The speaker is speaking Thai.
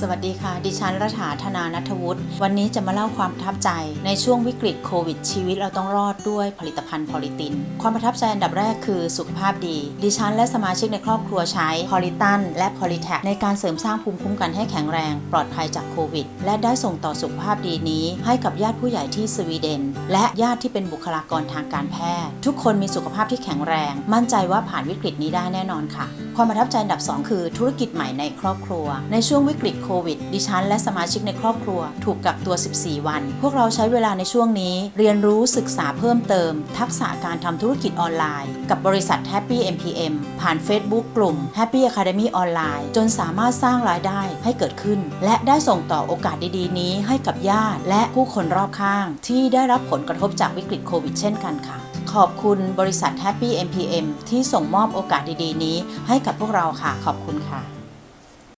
สวัสดีค่ะ ดิฉันรัฐาธนานัทวุฒิ วันนี้จะมาเล่าความประทับใจในช่วงวิกฤตโควิด ชีวิตเราต้องรอดด้วยผลิตภัณฑ์พอลิติน ความประทับใจอันดับแรกคือสุขภาพดี ดิฉันและสมาชิกในครอบครัวใช้พอลิตันและพอลิแทคในการเสริมสร้างภูมิคุ้มกันให้แข็งแรง ปลอดภัยจากโควิด และได้ส่งต่อสุขภาพดีนี้ ให้กับญาติผู้ใหญ่ที่สวีเดน และญาติที่เป็นบุคลากรทางการแพทย์ ทุกคนมีสุขภาพที่แข็งแรง มั่นใจว่าผ่านวิกฤตนี้ได้แน่นอนค่ะ ความประทับใจอันดับ 2 คือธุรกิจใหม่ในครอบครัว ในช่วงวิกฤตโควิด ดิฉันและสมาชิกในครอบครัว ถูกกักตัว 14 วัน พวกเราใช้เวลาในช่วงนี้ เรียนรู้ศึกษาเพิ่มเติม ทักษะการทำธุรกิจออนไลน์ กับบริษัท Happy MPM ผ่าน Facebook กลุ่ม Happy Academy ออนไลน์จนสามารถสร้างรายได้ให้เกิดขึ้น และได้ส่งต่อโอกาสดีๆ นี้ให้กับญาติ และผู้คนรอบข้าง ที่ได้รับผลกระทบจากวิกฤตโควิด เช่นกันค่ะขอบคุณบริษัท Happy MPM ที่ส่งมอบโอกาสดีๆ นี้ให้กับพวกเราค่ะ ขอบคุณค่ะ